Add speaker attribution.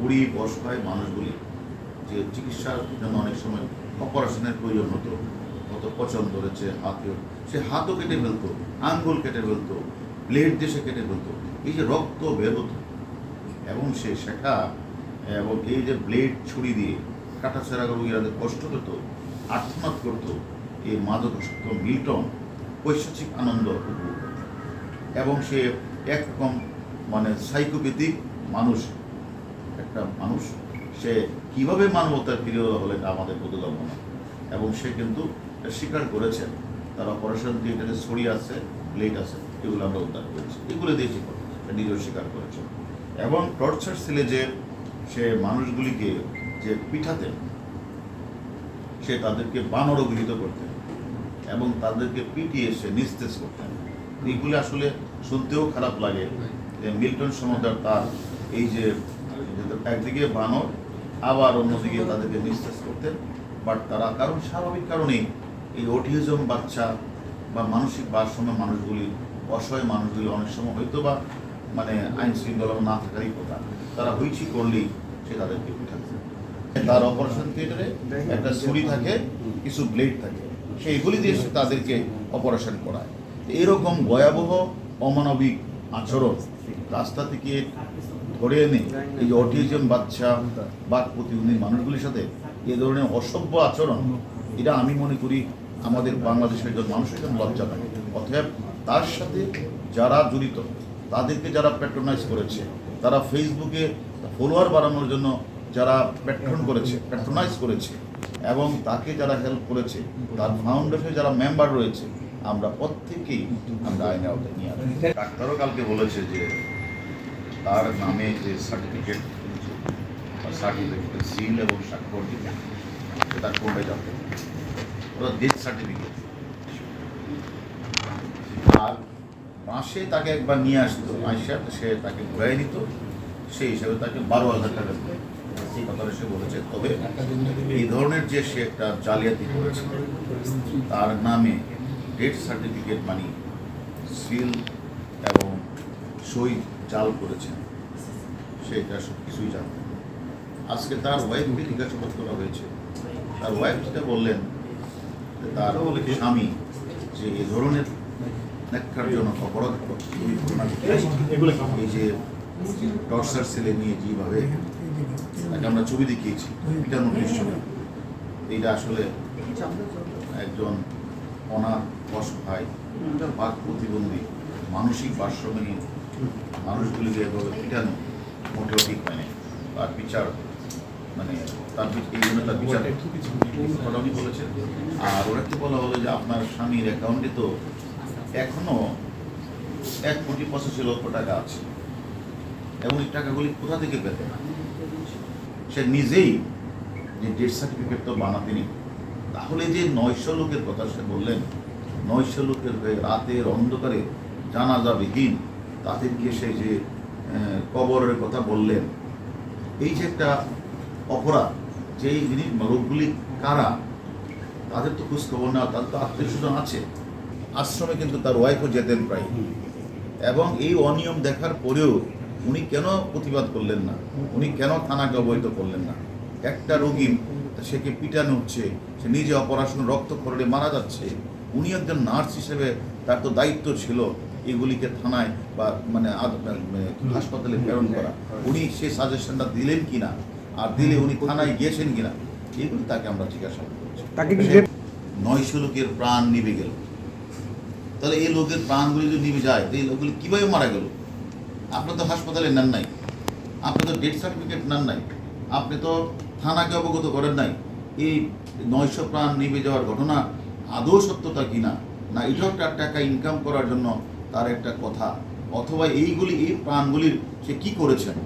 Speaker 1: গরিব অসহায় মানুষগুলি যে চিকিৎসার জন্য অনেক সময় অপারেশনের প্রয়োজন হতো, কত পছন্দ ধরেছে, হাতেও, সে হাতও কেটে ফেলতো, আঙ্গুল কেটে ফেলতো, ব্লেড সে কেটে ফেলতো, এই যে রক্ত বের হতো। এবং সে সেটা, এবং এই যে ব্লেড ছুরি দিয়ে কাটাছেড়া রোগীরা যে কষ্ট পেত আর্থনাদ করতো, এই মাদকাসক্ত মিল্টন পৈশাচিক আনন্দ উপভোগ এবং সে একরকম মানে সাইকোপ্যাথিক মানুষ একটা মানুষ, সে কীভাবে মানবতার ফিরে হলে এটা আমাদের বোধগম্য এবং সে কিন্তু স্বীকার করেছেন তার অপারেশন থিয়েটারে ছড়ি আছে ব্লেড আছে, এগুলো আমরা উদ্ধার করেছি। এগুলো দিয়ে সে নিজেও স্বীকার করেছে। এবং টর্চার সেলে যে সে মানুষগুলিকে যে পিঠাতেন সে তাদেরকে বানর অভিহিত করতেন এবং তাদেরকে পিটিয়ে সে নিস্তেজ করতেন এইগুলি আসলে শুনতেও খারাপ লাগে। মিল্টন সমুদ্র তার এই যে একদিকে বানর, আবার অন্যদিকে তাদেরকে নিস্তেজ করতেন বাট তারা কারণ স্বাভাবিক কারণেই এই অটিজম বাচ্চা বা মানসিক ভারসাম্য মানুষগুলি, অসহায় মানুষগুলি অনেক সময় হয়তো বা মানে আইন শৃঙ্খলা না থাকারই কথা। তারা হইচি করলেই সে তাদেরকে পিঠাচ্ছে তার অপারেশন থিয়েটারে একটা ছুরি থাকে, কিছু ব্লেড থাকে। সেইগুলি দিয়ে তাদেরকে অপারেশন করায়। এরকম ভয়াবহ, অমানবিক আচরণ রাস্তা থেকে ধরে এনে এই অটিজম বাচ্চা, বাক প্রতিবন্ধী মানুষগুলির সাথে এ ধরনের অসভ্য আচরণ, এটা আমি মনে করি আমাদের বাংলাদেশের একজন মানুষের জন্য লজ্জা লাগে অতএব তার সাথে যারা জড়িত, তাদেরকে যারা প্যাট্রোনাইজ করেছে, তারা ফেসবুকে ফলোয়ার বাড়ানোর জন্য যারা প্যাট্রন করেছে প্যাট্রোনাইজ করেছে, এবং তাকে যারা হেল্প করেছে, তার ফাউন্ডেশনে যারা মেম্বার রয়েছে আমরা প্রত্যেকেই আমরা আইনে আওতায় নিয়ে আসি ডাক্তারও কালকে বলেছে যে তার নামে যে সার্টিফিকেট সার্টিফিকেট সিল এবং স্বাক্ষর যাবে। ওরা ডেথ সার্টিফিকেট আর মাসে তাকে একবার নিয়ে আসতো আইসা সে তাকে ঘুরাই নিত সেই হিসাবে তাকে বারো হাজার টাকা দিত। কথাটা সে বলেছে। তবে এই ধরনের যে সে একটা জালিয়াতি করেছে, তার নামে ডেথ সার্টিফিকেট মানি সিল এবং সই জাল করেছেন। সেটা সব কিছুই জানতেন আজকে তার ওয়াইফকে জিজ্ঞাসাবাদ করা হয়েছে। তার ওয়াইফ যেটা বললেন তার স্বামী যে এ ধরনের ন্যাক্কারজনক অপরাধ এই এই যে টর্চার সেলে নিয়ে যেভাবে তাকে আমরা ছবি দেখিয়েছি পিটানো দৃশ্য এইটা আসলে একজন অনাথ অসহায় বাক প্রতিবন্ধী মানসিক ভারসাম্যহীন মানুষগুলিকে এভাবে পিটানো মোটেও ঠিক হয় না তার বিচার মানে তার এই জন্য তার বিচার উনি বলেছেন আর ওরা কি বলা হলো যে আপনার স্বামীর অ্যাকাউন্টে তো এখনও এক কোটি পঁচাশি লক্ষ টাকা আছে। এবং এই টাকাগুলি কোথা থেকে পেতেন? সে নিজেই যে ডেথ সার্টিফিকেট তো বানাতেনি তাহলে যে নয়শো লোকের কথা সে বললেন নয়শো লোকের হয়ে রাতের অন্ধকারে জানাজাবিহীন তাদেরকে সে যে কবরের কথা বললেন এই যে একটা অপরাধ যে এই জিনিস লোকগুলি কারা তাদের তো খোঁজ খবর নেওয়া তাদের তো আত্মীয় স্বজন আছে আশ্রমে কিন্তু তার ওয়াইফও যেতেন প্রায়। এবং এই অনিয়ম দেখার পরেও উনি কেন প্রতিবাদ করলেন না? উনি কেন থানাকে অবহিত করলেন না? একটা রোগী সেকে পিটানো হচ্ছে? সে নিজে অপারেশন রক্তক্ষরণে মারা যাচ্ছে? উনি একজন নার্স হিসেবে তার তো দায়িত্ব ছিল এগুলিকে থানায় বা মানে মানে হাসপাতালে প্রেরণ করা। উনি সেই সাজেশনটা দিলেন কিনা? আর দিলে উনি থানায় গিয়েছেন কিনা? এগুলি তাকে আমরা জিজ্ঞাসা করছি
Speaker 2: কি
Speaker 1: নয়শো লোকের প্রাণ নিভে গেল। তাহলে এই লোকের প্রাণগুলি যদি নিভে যায় তো এই লোকগুলি কীভাবে মারা গেল? আপনি তো হাসপাতালে নেন নাই। আপনি তো ডেথ সার্টিফিকেট নেন নাই। আপনি তো থানাকে অবগত করেন নাই। এই নয়শো প্রাণ নিভে যাওয়ার ঘটনা আদৌ সত্যতা কি না? এটাও একটা টাকা ইনকাম করার জন্য তার একটা কথা। অথবা এইগুলি, এই প্রাণগুলির সে কি করেছেন?